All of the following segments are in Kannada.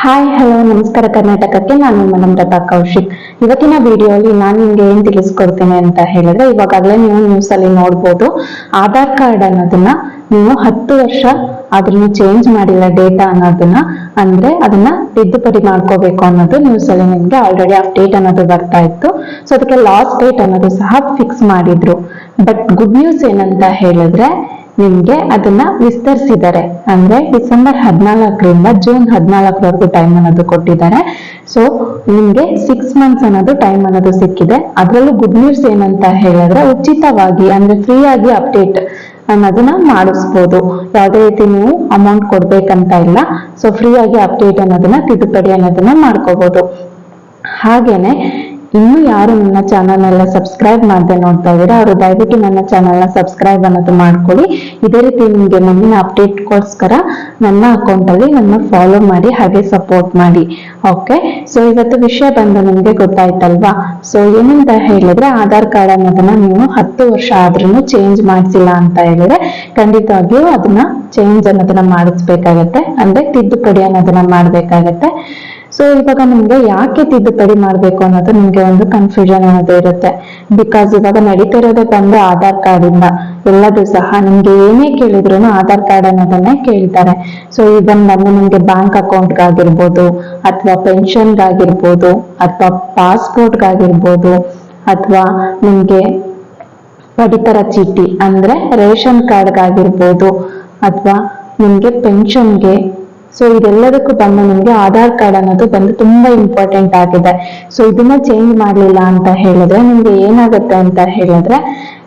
ಹಾಯ್ ಹಲೋ ನಮಸ್ಕಾರ ಕರ್ನಾಟಕಕ್ಕೆ. ನಾನು ನಿಮ್ಮ ನಮ್ರತಾ ಕೌಶಿಕ್. ಇವತ್ತಿನ ವಿಡಿಯೋಲಿ ನಾನು ನಿಮ್ಗೆ ಏನ್ ತಿಳಿಸ್ಕೊಡ್ತೀನಿ ಅಂತ ಹೇಳಿದ್ರೆ ಇವಾಗಲೇ ನೀವು ನ್ಯೂಸ್ ಅಲ್ಲಿ ನೋಡ್ಬೋದು. ಆಧಾರ್ ಕಾರ್ಡ್ ಅನ್ನೋದನ್ನ ನೀವು ಹತ್ತು ವರ್ಷ ಅದನ್ನ ಚೇಂಜ್ ಮಾಡಿಲ್ಲ ಡೇಟಾ ಅನ್ನೋದನ್ನ, ಅಂದ್ರೆ ಅದನ್ನ ತಿದ್ದುಪಡಿ ಮಾಡ್ಕೋಬೇಕು ಅನ್ನೋದು ನ್ಯೂಸ್ ಅಲ್ಲಿ ನಿಮ್ಗೆ ಆಲ್ರೆಡಿ ಅಪ್ಡೇಟ್ ಅನ್ನೋದು ಬರ್ತಾ ಇತ್ತು. ಸೊ ಅದಕ್ಕೆ ಲಾಸ್ಟ್ ಡೇಟ್ ಅನ್ನೋದು ಸಹ ಫಿಕ್ಸ್ ಮಾಡಿದ್ರು. ಬಟ್ ಗುಡ್ ನ್ಯೂಸ್ ಏನಂತ ಹೇಳಿದ್ರೆ ನಿಮ್ಗೆ ಅದನ್ನ ವಿಸ್ತರಿಸಿದ್ದಾರೆ. ಅಂದ್ರೆ ಡಿಸೆಂಬರ್ ಹದಿನಾಲ್ಕರಿಂದ ಜೂನ್ ಹದಿನಾಲ್ಕರವರೆಗೂ ಟೈಮ್ ಅನ್ನೋದು ಕೊಟ್ಟಿದ್ದಾರೆ. ಸೊ ನಿಮ್ಗೆ ಸಿಕ್ಸ್ ಮಂತ್ಸ್ ಅನ್ನೋದು ಟೈಮ್ ಅನ್ನೋದು ಸಿಕ್ಕಿದೆ. ಅದರಲ್ಲೂ ಗುಡ್ ನ್ಯೂಸ್ ಏನಂತ ಹೇಳಿದ್ರೆ ಉಚಿತವಾಗಿ, ಅಂದ್ರೆ ಫ್ರೀ ಆಗಿ ಅಪ್ಡೇಟ್ ಅನ್ನೋದನ್ನ ಮಾಡಿಸ್ಬೋದು. ಯಾವುದೇ ರೀತಿ ನೀವು ಅಮೌಂಟ್ ಕೊಡ್ಬೇಕಂತ ಇಲ್ಲ. ಸೊ ಫ್ರೀ ಆಗಿ ಅಪ್ಡೇಟ್ ಅನ್ನೋದನ್ನ ತಿದ್ದುಪಡಿ ಅನ್ನೋದನ್ನ ಮಾಡ್ಕೋಬಹುದು ಹಾಗೇನೆ ಇನ್ನು ಯಾರು ನನ್ನ ಚಾನಲ್ ಎಲ್ಲ ಸಬ್ಸ್ಕ್ರೈಬ್ ಮಾಡದೆ ನೋಡ್ತಾ ಇದ್ದೀರಾ, ಅವರು ದಯವಿಟ್ಟು ನನ್ನ ಚಾನಲ್ನ ಸಬ್ಸ್ಕ್ರೈಬ್ ಅನ್ನೋದು ಮಾಡ್ಕೊಳ್ಳಿ. ಇದೇ ರೀತಿ ನಿಮಗೆ ಮುಂದಿನ ಅಪ್ಡೇಟ್ಗೋಸ್ಕರ ನನ್ನ ಅಕೌಂಟ್ ಅಲ್ಲಿ ನನ್ನ ಫಾಲೋ ಮಾಡಿ, ಹಾಗೆ ಸಪೋರ್ಟ್ ಮಾಡಿ. ಓಕೆ ಸೊ ಇವತ್ತು ವಿಷಯ ಬಂದು ನಿಮಗೆ ಗೊತ್ತಾಯ್ತಲ್ವಾ? ಸೊ ಏನಂತ ಹೇಳಿದ್ರೆ ಆಧಾರ್ ಕಾರ್ಡ್ ಅನ್ನೋದನ್ನ ನೀವು ಹತ್ತು ವರ್ಷ ಆದ್ರೂ ಚೇಂಜ್ ಮಾಡಿಸಿಲ್ಲ ಅಂತ ಹೇಳಿದ್ರೆ ಖಂಡಿತವಾಗಿಯೂ ಅದನ್ನ ಚೇಂಜ್ ಅನ್ನೋದನ್ನ ಮಾಡಿಸ್ಬೇಕಾಗತ್ತೆ. ಅಂದ್ರೆ ತಿದ್ದುಪಡಿ ಅನ್ನೋದನ್ನ ಮಾಡ್ಬೇಕಾಗತ್ತೆ. ಸೊ ಇವಾಗ ನಿಮ್ಗೆ ಯಾಕೆ ತಿದ್ದುಪಡಿ ಮಾಡ್ಬೇಕು ಅನ್ನೋದು ನಿಮ್ಗೆ ಒಂದು ಕನ್ಫ್ಯೂಷನ್ ಅನ್ನೋದು ಇರುತ್ತೆ. ಬಿಕಾಸ್ ಇವಾಗ ನಡೀತಿರೋದೇ ಬಂದು ಆಧಾರ್ ಕಾರ್ಡ್ ಇಂದ. ಎಲ್ಲದೂ ಸಹ ನಿಮ್ಗೆ ಏನೇ ಕೇಳಿದ್ರು ಆಧಾರ್ ಕಾರ್ಡ್ ಅನ್ನೋದನ್ನೇ ಕೇಳ್ತಾರೆ. ಸೊ ಇವನ್ ಬಂದು ನಿಮ್ಗೆ ಬ್ಯಾಂಕ್ ಅಕೌಂಟ್ ಅಕೌಂಟ್ಗಾಗಿರ್ಬೋದು ಅಥವಾ ಪೆನ್ಷನ್ ಪೆನ್ಷನ್ಗಾಗಿರ್ಬೋದು ಅಥವಾ ಪಾಸ್ಪೋರ್ಟ್ ಪಾಸ್ಪೋರ್ಟ್ಗಾಗಿರ್ಬೋದು ಅಥವಾ ನಿಮ್ಗೆ ಪಡಿತರ ಚೀಟಿ ಅಂದ್ರೆ ರೇಷನ್ ಕಾರ್ಡ್ಗಾಗಿರ್ಬೋದು ಅಥವಾ ನಿಮ್ಗೆ ಪೆನ್ಷನ್ಗೆ ಸೊ ಇದೆಲ್ಲದಕ್ಕೂ ಬಂದು ನಿಮ್ಗೆ ಆಧಾರ್ ಕಾರ್ಡ್ ಅನ್ನೋದು ಬಂದು ತುಂಬಾ ಇಂಪಾರ್ಟೆಂಟ್ ಆಗಿದೆ. ಸೊ ಇದನ್ನ ಚೇಂಜ್ ಮಾಡ್ಲಿಲ್ಲ ಅಂತ ಹೇಳಿದ್ರೆ ನಿಮ್ಗೆ ಏನಾಗುತ್ತೆ ಅಂತ ಹೇಳಿದ್ರೆ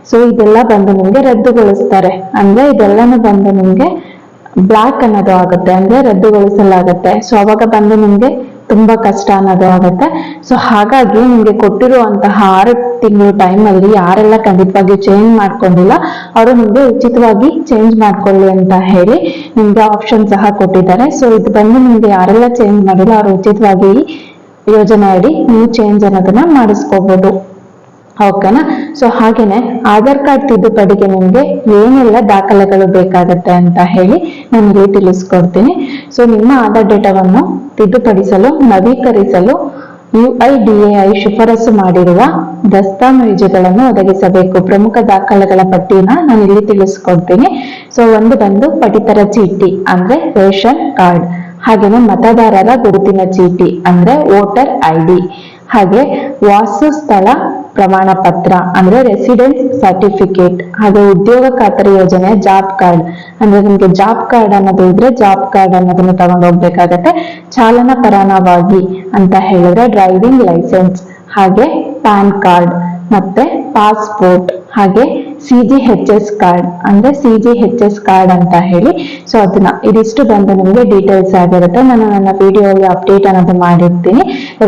ಸೊ ಇದೆಲ್ಲ ಬಂದು ನಿಮ್ಗೆ ರದ್ದುಗೊಳಿಸ್ತಾರೆ. ಅಂದ್ರೆ ಇದೆಲ್ಲಾನು ಬಂದು ನಿಮ್ಗೆ ಬ್ಲಾಕ್ ಅನ್ನೋದು ಆಗುತ್ತೆ. ಅಂದ್ರೆ ರದ್ದುಗೊಳಿಸಲಾಗುತ್ತೆ. ಸೊ ಅವಾಗ ಬಂದು ನಿಮ್ಗೆ ತುಂಬಾ ಕಷ್ಟ ಅನ್ನೋದು ಆಗುತ್ತೆ. ಸೊ ಹಾಗಾಗಿ ನಿಮ್ಗೆ ಕೊಟ್ಟಿರುವಂತಹ ಆರು ತಿಂಗಳು ಟೈಮ್ ಅಲ್ಲಿ ಯಾರೆಲ್ಲ ಖಂಡಿತವಾಗಿ ಚೇಂಜ್ ಮಾಡ್ಕೊಂಡಿಲ್ಲ, ಅವರು ನಿಮ್ಗೆ ಉಚಿತವಾಗಿ ಚೇಂಜ್ ಮಾಡ್ಕೊಳ್ಳಿ ಅಂತ ಹೇಳಿ ನಿಮ್ಗೆ ಆಪ್ಷನ್ ಸಹ ಕೊಟ್ಟಿದ್ದಾರೆ. ಸೊ ಇದು ಬಂದು ನಿಮ್ಗೆ ಯಾರೆಲ್ಲ ಚೇಂಜ್ ಮಾಡಿಲ್ಲ, ಅವರು ಉಚಿತವಾಗಿ ಯೋಜನೆ ಅಡಿ ನೀವು ಚೇಂಜ್ ಅನ್ನೋದನ್ನ ಮಾಡಿಸ್ಕೋಬಹುದು ಓಕೆನಾ ಸೊ ಹಾಗೇನೆ, ಆಧಾರ್ ಕಾರ್ಡ್ ತಿದ್ದುಪಡಿಗೆ ನಿಮ್ಗೆ ಏನೆಲ್ಲ ದಾಖಲೆಗಳು ಬೇಕಾಗತ್ತೆ ಅಂತ ಹೇಳಿ ನಿಮ್ಗೆ ತಿಳಿಸ್ಕೊಡ್ತೀನಿ. ಸೊ ನಿಮ್ಮ ಆಧಾರ್ ಡೇಟಾವನ್ನು ತಿದ್ದುಪಡಿಸಲು, ನವೀಕರಿಸಲು U I D A I ಶಿಫಾರಸು ಮಾಡಿರುವ ದಸ್ತಾವೇಜುಗಳನ್ನು ಒದಗಿಸಬೇಕು. ಪ್ರಮುಖ ದಾಖಲೆಗಳ ಪಟ್ಟಿನ ನಾನು ಇಲ್ಲಿ ತಿಳಿಸ್ಕೊಡ್ತೀನಿ. ಸೊ ಒಂದು ಬಂದು ಪಡಿತರ ಚೀಟಿ, ಅಂದ್ರೆ ರೇಷನ್ ಕಾರ್ಡ್, ಹಾಗೇನೆ ಮತದಾರರ ಗುರುತಿನ ಚೀಟಿ, ಅಂದ್ರೆ ವೋಟರ್ ಐ ಡಿ, ಹಾಗೆ ವಾಸಸ್ಥಳ ಪ್ರಮಾಣ ಪತ್ರ ಅಂದ್ರೆ ರೆಸಿಡೆನ್ಸ್ ಸರ್ಟಿಫಿಕೇಟ್ ಹಾಗೆ ಉದ್ಯೋಗ ಖಾತರಿ ಯೋಜನೆ ಜಾಬ್ ಕಾರ್ಡ್ ಅಂದ್ರೆ ನಿಮ್ಗೆ ಜಾಬ್ ಕಾರ್ಡ್ ಅನ್ನೋದು ಇದ್ರೆ ಜಾಬ್ ಕಾರ್ಡ್ ಅನ್ನೋದನ್ನ ತಗೊಂಡು ಹೋಗ್ಬೇಕಾಗತ್ತೆ. ಚಾಲನಾ ಪರವಾನಗಿ ಅಂತ ಹೇಳಿದ್ರೆ ಡ್ರೈವಿಂಗ್ ಲೈಸೆನ್ಸ್ ಹಾಗೆ ಪ್ಯಾನ್ ಕಾರ್ಡ್ ಮತ್ತೆ ಪಾಸ್ಪೋರ್ಟ್ ಹಾಗೆ C G H S card ಅಂದ್ರೆ C G H S card ಅಂತ ಹೇಳಿ. ಸೊ ಅದನ್ನ ಇದಿಷ್ಟು ಬಂದು ನಿಮಗೆ ಡೀಟೇಲ್ಸ್ ಆಗಿರುತ್ತೆ. ನಾನು ನನ್ನ ವಿಡಿಯೋಗೆ ಅಪ್ಡೇಟ್ ಅನ್ನೋದು ಮಾಡಿರ್ತೀನಿ.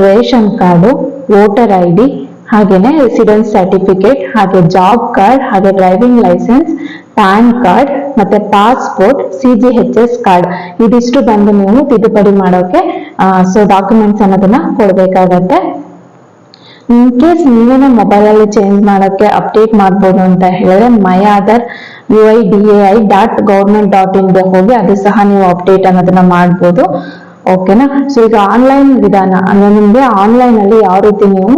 Ration card voter I D ಹಾಗೇನೆ ರೆಸಿಡೆನ್ಸ್ ಸರ್ಟಿಫಿಕೇಟ್ ಹಾಗೆ ಜಾಬ್ ಕಾರ್ಡ್ ಹಾಗೆ ಡ್ರೈವಿಂಗ್ ಲೈಸೆನ್ಸ್ ಪ್ಯಾನ್ ಕಾರ್ಡ್ ಮತ್ತೆ passport C G H S card ಇದಿಷ್ಟು ಬಂದು ನೀವು ತಿದ್ದುಪಡಿ ಮಾಡೋಕೆ ಸೊ ಡಾಕ್ಯುಮೆಂಟ್ಸ್ ಅನ್ನೋದನ್ನ ಕೊಡ್ಬೇಕಾಗತ್ತೆ. ಇನ್ ಕೇಸ್ ನೀವೇನೋ ಮೊಬೈಲ್ ಅಲ್ಲಿ ಚೇಂಜ್ ಮಾಡಕ್ಕೆ ಅಪ್ಡೇಟ್ ಮಾಡ್ಬೋದು ಅಂತ ಹೇಳಿದ್ರೆ my Aadhaar U I D A I dot government dot ಇನ್ಗೆ ಹೋಗಿ ಅದು ಸಹ ನೀವು ಅಪ್ಡೇಟ್ ಅನ್ನೋದನ್ನ ಮಾಡ್ಬೋದು. ಓಕೆನಾ ಸೊ ಈಗ ಆನ್ಲೈನ್ ವಿಧಾನ, ಅಂದ್ರೆ ನಿಮ್ಗೆ ಆನ್ಲೈನ್ ಅಲ್ಲಿ ಯಾವ ರೀತಿ ನೀವು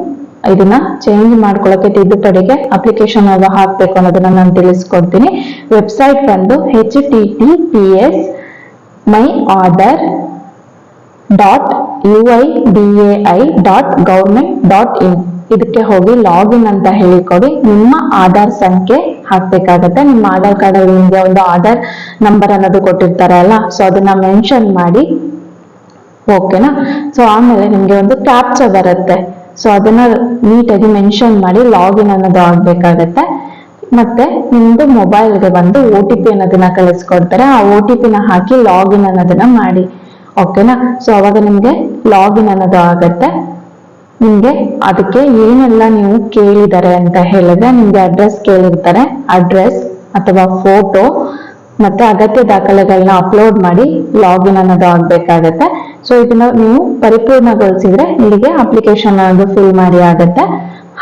ಇದನ್ನ ಚೇಂಜ್ ಮಾಡ್ಕೊಳ್ಳೋಕೆ ತಿದ್ದುಪಡಿಗೆ ಅಪ್ಲಿಕೇಶನ್ ಅವ ಹಾಕ್ಬೇಕು ಅನ್ನೋದನ್ನ ನಾನು ತಿಳಿಸ್ಕೊಡ್ತೀನಿ. ವೆಬ್ಸೈಟ್ ಬಂದು H T T P S my order dot U I D A I dot government dot in ಇದಕ್ಕೆ ಹೋಗಿ ಲಾಗಿನ್ ಅಂತ ಹೇಳಿಕೊಡಿ. ನಿಮ್ಮ ಆಧಾರ್ ಸಂಖ್ಯೆ ಹಾಕ್ಬೇಕಾಗತ್ತೆ. ನಿಮ್ಮ ಆಧಾರ್ ಕಾರ್ಡ್ ಅಲ್ಲಿ ನಿಮ್ಗೆ ಒಂದು ಆಧಾರ್ ನಂಬರ್ ಅನ್ನೋದು ಕೊಟ್ಟಿರ್ತಾರೆ ಅಲ್ಲ? ಸೊ ಅದನ್ನ ಮೆನ್ಷನ್ ಮಾಡಿ. ಓಕೆನಾ ಸೊ ಆಮೇಲೆ ನಿಮ್ಗೆ ಒಂದು ಕ್ಯಾಪ್ಚರ್ ಬರುತ್ತೆ. ಸೊ ಅದನ್ನ ನೀಟಾಗಿ ಮೆನ್ಷನ್ ಮಾಡಿ ಲಾಗಿನ್ ಅನ್ನೋದು ಆಗ್ಬೇಕಾಗತ್ತೆ. ಮತ್ತೆ ನಿಮ್ದು ಮೊಬೈಲ್ಗೆ ಬಂದು ಒ ಟಿ ಪಿ ಅನ್ನೋದನ್ನ ಕಳಿಸ್ಕೊಡ್ತಾರೆ. ಆ ಒ ಟಿ ಪಿನ ಹಾಕಿ ಲಾಗಿನ್ ಅನ್ನೋದನ್ನ ಮಾಡಿ. ಓಕೆನಾ ಸೊ ಅವಾಗ ನಿಮ್ಗೆ ಲಾಗಿನ್ ಅನ್ನೋದು ಆಗತ್ತೆ. ನಿಮ್ಗೆ ಅದಕ್ಕೆ ಏನೆಲ್ಲ ನೀವು ಕೇಳಿದ್ದಾರೆ ಅಂತ ಹೇಳಿದ್ರೆ ನಿಮ್ಗೆ ಅಡ್ರೆಸ್ ಕೇಳಿರ್ತಾರೆ. ಅಡ್ರೆಸ್ ಅಥವಾ ಫೋಟೋ ಮತ್ತೆ ಅಗತ್ಯ ದಾಖಲೆಗಳನ್ನ ಅಪ್ಲೋಡ್ ಮಾಡಿ ಲಾಗಿನ್ ಅನ್ನೋದು ಆಗ್ಬೇಕಾಗತ್ತೆ. ಸೊ ಇದನ್ನ ನೀವು ಪರಿಪೂರ್ಣಗೊಳಿಸಿದ್ರೆ ನಿಮಗೆ ಅಪ್ಲಿಕೇಶನ್ ಅನ್ನೋದು ಫಿಲ್ ಮಾಡಿ ಆಗತ್ತೆ.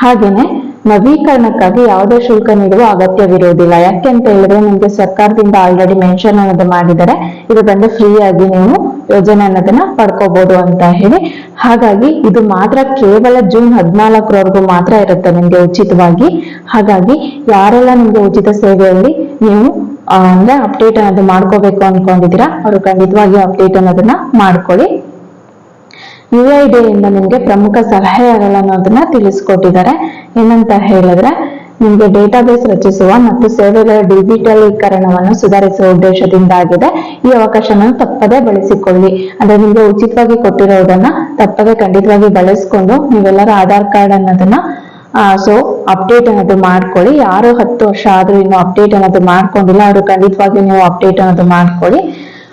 ಹಾಗೇನೆ ನವೀಕರಣಕ್ಕಾಗಿ ಯಾವುದೇ ಶುಲ್ಕ ನೀಡುವ ಅಗತ್ಯವಿರುವುದಿಲ್ಲ. ಯಾಕೆ ಅಂತ ಹೇಳಿದ್ರೆ ನಿಮ್ಗೆ ಸರ್ಕಾರದಿಂದ ಆಲ್ರೆಡಿ ಮೆನ್ಷನ್ ಅನ್ನೋದು ಮಾಡಿದರೆ ಇದು ಬಂದು ಫ್ರೀ ಆಗಿ ನೀವು ಯೋಜನೆ ಅನ್ನೋದನ್ನ ಪಡ್ಕೋಬಹುದು ಅಂತ ಹೇಳಿ. ಹಾಗಾಗಿ ಇದು ಮಾತ್ರ ಕೇವಲ ಜೂನ್ ಹದಿನಾಲ್ಕರವರೆಗೂ ಮಾತ್ರ ಇರುತ್ತೆ ನಿಮ್ಗೆ ಉಚಿತವಾಗಿ. ಹಾಗಾಗಿ ಯಾರೆಲ್ಲ ನಿಮ್ಗೆ ಉಚಿತ ಸೇವೆಯಲ್ಲಿ ನೀವು ಅಂದ್ರೆ ಅಪ್ಡೇಟ್ ಅನ್ನೋದು ಮಾಡ್ಕೋಬೇಕು ಅನ್ಕೊಂಡಿದ್ದೀರಾ? ಅವರು ಖಂಡಿತವಾಗಿ ಅಪ್ಡೇಟ್ ಅನ್ನೋದನ್ನ ಮಾಡ್ಕೊಳ್ಳಿ. ಯು ಐ ಡಿ ಇಂದ ನಿಮ್ಗೆ ಪ್ರಮುಖ ಸಲಹೆಗಳು ಅನ್ನೋದನ್ನ ತಿಳಿಸ್ಕೊಟ್ಟಿದ್ದಾರೆ. ಏನಂತ ಹೇಳಿದ್ರೆ, ನಿಮ್ಗೆ ಡೇಟಾಬೇಸ್ ರಚಿಸುವ ಮತ್ತು ಸೇವೆಗಳ ಡಿಜಿಟಲೀಕರಣವನ್ನು ಸುಧಾರಿಸುವ ಉದ್ದೇಶದಿಂದ ಆಗಿದೆ ಈ ಅವಕಾಶವನ್ನು ತಪ್ಪದೇ ಬಳಸಿಕೊಳ್ಳಿ. ಅಂದ್ರೆ ನಿಮ್ಗೆ ಉಚಿತವಾಗಿ ಕೊಟ್ಟಿರೋದನ್ನ ತಪ್ಪದೇ ಖಂಡಿತವಾಗಿ ಬಳಸ್ಕೊಂಡು ನೀವೆಲ್ಲರೂ ಆಧಾರ್ ಕಾರ್ಡ್ ಅನ್ನೋದನ್ನ ಸೊ ಅಪ್ಡೇಟ್ ಅನ್ನೋದು ಮಾಡ್ಕೊಳ್ಳಿ. ಯಾರು ಹತ್ತು ವರ್ಷ ಆದ್ರೂ ಇನ್ನು ಅಪ್ಡೇಟ್ ಅನ್ನೋದು ಮಾಡ್ಕೊಂಡಿಲ್ಲ, ಅವರು ಖಂಡಿತವಾಗಿ ನೀವು ಅಪ್ಡೇಟ್ ಅನ್ನೋದು ಮಾಡ್ಕೊಳ್ಳಿ.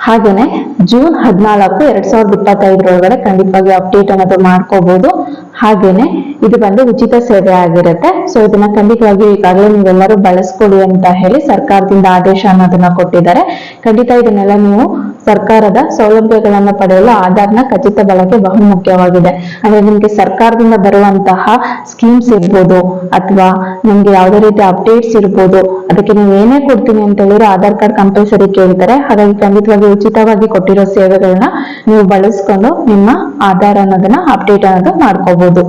ಹಾಗೇನೆ ಜೂನ್ ಹದಿನಾಲ್ಕು, ಎರಡ್ ಸಾವಿರದ ಇಪ್ಪತ್ತೈದರೊಳಗಡೆ ಖಂಡಿತವಾಗಿ ಅಪ್ಡೇಟ್ ಅನ್ನೋದು ಮಾಡ್ಕೋಬಹುದು ಹಾಗೇನೆ ಇದು ಬಂದು ಉಚಿತ ಸೇವೆ ಆಗಿರುತ್ತೆ. ಸೊ ಇದನ್ನ ಖಂಡಿತವಾಗಿ ಈಗಾಗಲೇ ನೀವೆಲ್ಲರೂ ಬಳಸ್ಕೊಳ್ಳಿ ಅಂತ ಹೇಳಿ ಸರ್ಕಾರದಿಂದ ಆದೇಶ ಅನ್ನೋದನ್ನ ಕೊಟ್ಟಿದ್ದಾರೆ. ಖಂಡಿತ ಇದನ್ನೆಲ್ಲ ನೀವು ಸರ್ಕಾರದ ಸೌಲಭ್ಯಗಳನ್ನ ಪಡೆಯಲು ಆಧಾರ್ನ ಖಚಿತ ಬಳಕೆ ಬಹು ಮುಖ್ಯವಾಗಿದೆ ಅಂದ್ರೆ ನಿಮ್ಗೆ ಸರ್ಕಾರದಿಂದ ಬರುವಂತಹ ಸ್ಕೀಮ್ಸ್ ಇರ್ಬೋದು ಅಥವಾ ನಿಮ್ಗೆ ಯಾವುದೇ ರೀತಿ ಅಪ್ಡೇಟ್ಸ್ ಇರ್ಬೋದು. ಅದಕ್ಕೆ ನೀವು ಏನೇ ಕೊಡ್ತೀನಿ ಅಂತ ಹೇಳಿದ್ರೆ ಆಧಾರ್ ಕಾರ್ಡ್ ಕಂಪಲ್ಸರಿ ಕೇಳ್ತಾರೆ. ಹಾಗಾಗಿ ಖಂಡಿತವಾಗಿ ಉಚಿತವಾಗಿ ಕೊಟ್ಟಿರೋ ಸೇವೆಗಳನ್ನ ನೀವು ಬಳಸ್ಕೊಂಡು ನಿಮ್ಮ ಆಧಾರ್ ಅನ್ನೋದನ್ನ ಅಪ್ಡೇಟ್ ಅನ್ನೋದು ಮಾಡ್ಕೋಬಹುದು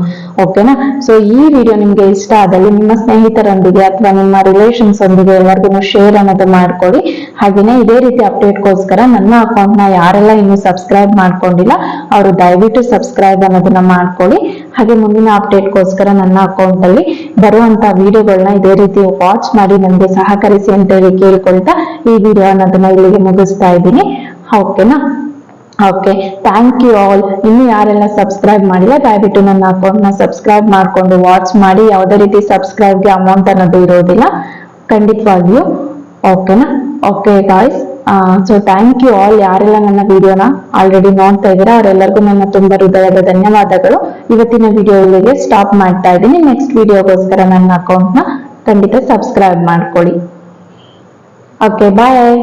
ಓಕೆನಾ ಸೊ ಈ ವಿಡಿಯೋ ನಿಮ್ಗೆ ಇಷ್ಟ ಆದಲ್ಲಿ ನಿಮ್ಮ ಸ್ನೇಹಿತರೊಂದಿಗೆ ಅಥವಾ ನಿಮ್ಮ ರಿಲೇಷನ್ಸ್ ಒಂದಿಗೆ ಎಲ್ಲರಿಗೂ ಶೇರ್ ಅನ್ನೋದು ಮಾಡ್ಕೊಳ್ಳಿ. ಹಾಗೇನೆ ಇದೇ ರೀತಿ ಅಪ್ಡೇಟ್ಗೋಸ್ಕರ ನನ್ನ ಅಕೌಂಟ್ನ ಯಾರೆಲ್ಲ ಇನ್ನು ಸಬ್ಸ್ಕ್ರೈಬ್ ಮಾಡ್ಕೊಂಡಿಲ್ಲ, ಅವರು ದಯವಿಟ್ಟು ಸಬ್ಸ್ಕ್ರೈಬ್ ಅನ್ನೋದನ್ನ ಮಾಡ್ಕೊಳ್ಳಿ. ಹಾಗೆ ಮುಂದಿನ ಅಪ್ಡೇಟ್ಗೋಸ್ಕರ ನನ್ನ ಅಕೌಂಟ್ ಅಲ್ಲಿ ಬರುವಂತ ವಿಡಿಯೋಗಳನ್ನ ಇದೇ ರೀತಿ ವಾಚ್ ಮಾಡಿ ನನಗೆ ಸಹಕರಿಸಿ ಅಂತ ಹೇಳಿ ಕೇಳ್ಕೊಳ್ತಾ ಈ ವಿಡಿಯೋ ಅನ್ನೋದನ್ನ ಇಲ್ಲಿಗೆ ಮುಗಿಸ್ತಾ ಇದ್ದೀನಿ. ಓಕೆನಾ ಓಕೆ ಥ್ಯಾಂಕ್ ಯು ಆಲ್ ಇನ್ನು ಯಾರೆಲ್ಲ ಸಬ್ಸ್ಕ್ರೈಬ್ ಮಾಡಿಲ್ಲ, ದಯವಿಟ್ಟು ನನ್ನ ಅಕೌಂಟ್ನ ಸಬ್ಸ್ಕ್ರೈಬ್ ಮಾಡಿಕೊಂಡು ವಾಚ್ ಮಾಡಿ. ಯಾವುದೇ ರೀತಿ ಸಬ್ಸ್ಕ್ರೈಬ್ಗೆ ಅಮೌಂಟ್ ಅನ್ನೋದು ಇರೋದಿಲ್ಲ, ಖಂಡಿತವಾಗಿಯೂ. ಓಕೆನಾ okay guys so thank you all ಯಾರೆಲ್ಲ ನನ್ನ ವಿಡಿಯೋನ ಆಲ್ರೆಡಿ ನೋಡ್ತಾ ಇದ್ದೀರಾ, ಅವರೆಲ್ಲರಿಗೂ ನನ್ನ ತುಂಬಾ ಹೃದಯದ ಧನ್ಯವಾದಗಳು. ಇವತ್ತಿನ ವಿಡಿಯೋ ಇಲ್ಲಿಗೆ ಸ್ಟಾಪ್ ಮಾಡ್ತಾ ಇದ್ದೀನಿ. ನೆಕ್ಸ್ಟ್ ವಿಡಿಯೋಗೋಸ್ಕರ ನನ್ನ ಅಕೌಂಟ್ನ ಖಂಡಿತ ಸಬ್ಸ್ಕ್ರೈಬ್ ಮಾಡ್ಕೊಳ್ಳಿ. Okay bye